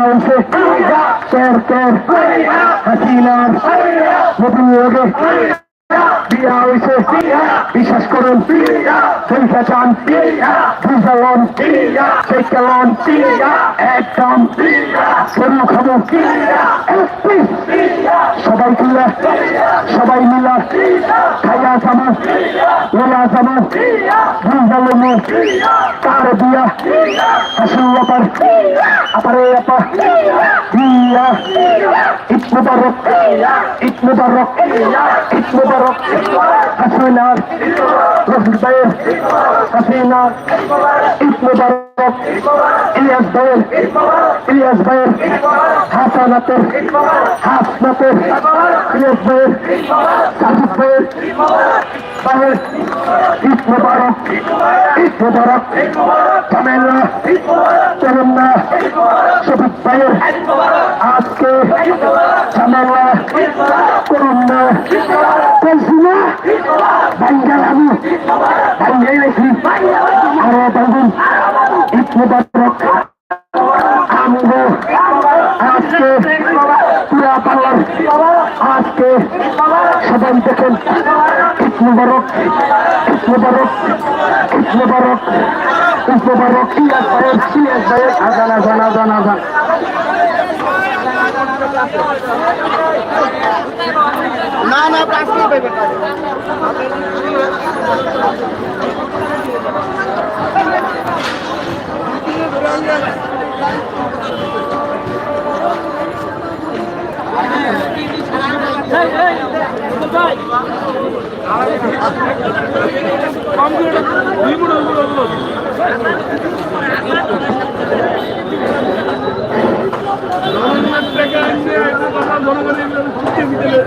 তোর হাসিনার প্রতিনিয়োগে বিয়া হয়েছে বিশ্বাস করুন পরীক্ষা চান বুঝালন চেকালন একদম গরু খাব সবাই তুলে সবাই মিলা খাইয়া যাব লোলা যাব বুঝালন তার বিয়া হাসিল আপার আপারে আপা বিয়া ঈদ মুবারক ঈদ হাসিনার রফিক ভাইয়ের, হাসিনার ঈদ মুবারক, ইলিয়াস ভাইয়ের ইলিয়াস ভাইয়ের হাসানাতের হাসনাতের ইলিয়াস ভাইয়ের, সাজিদ ভাইয়ের ভাইয়ের ঈদ মুবারক ঈদ মুবারক শফিক ভাইয়ের, আজকে ঝামেলা করুন বলছি না ভাঙ্গাল আমি ভাঙ্গাই রেখি আরও বাবুন ঈদ মুবারক আমগো আজকে পুরা বাংলার আজকে সবাই দেখেন মুবারক মুবারক মুবারক মুবারক। ইয়াস ভাইয়ের সিয়াস ভাইয়ের? আজান আজান আজান আজান। না না প্লাস্টিক পাইবে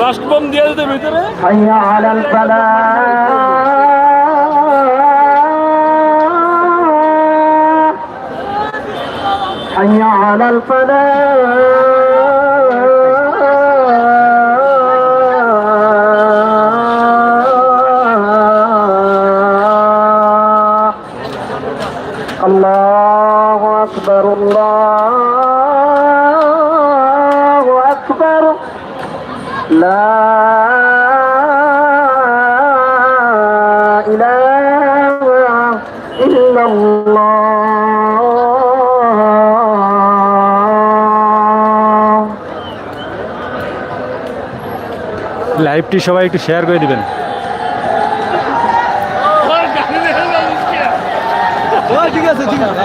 লাস্ট বম দিয়ে দিতে ভিতরে حي على الفلاح حي على الفلاح الله أكبر الله لا إله إلا الله লাইভটি সবাই একটু শেয়ার করে দিবেন ঠিক আছে ঠিক আছে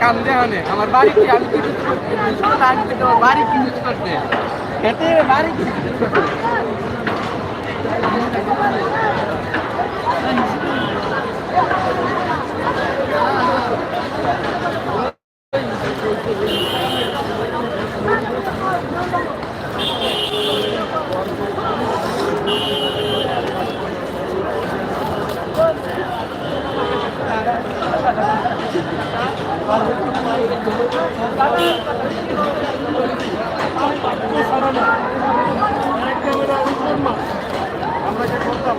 কাম দেওয়া আমার বাড়ি কি আমি কিছু করতে বাড়ি কিছু করতে বাড়ি কিছু আমরা যে করতাম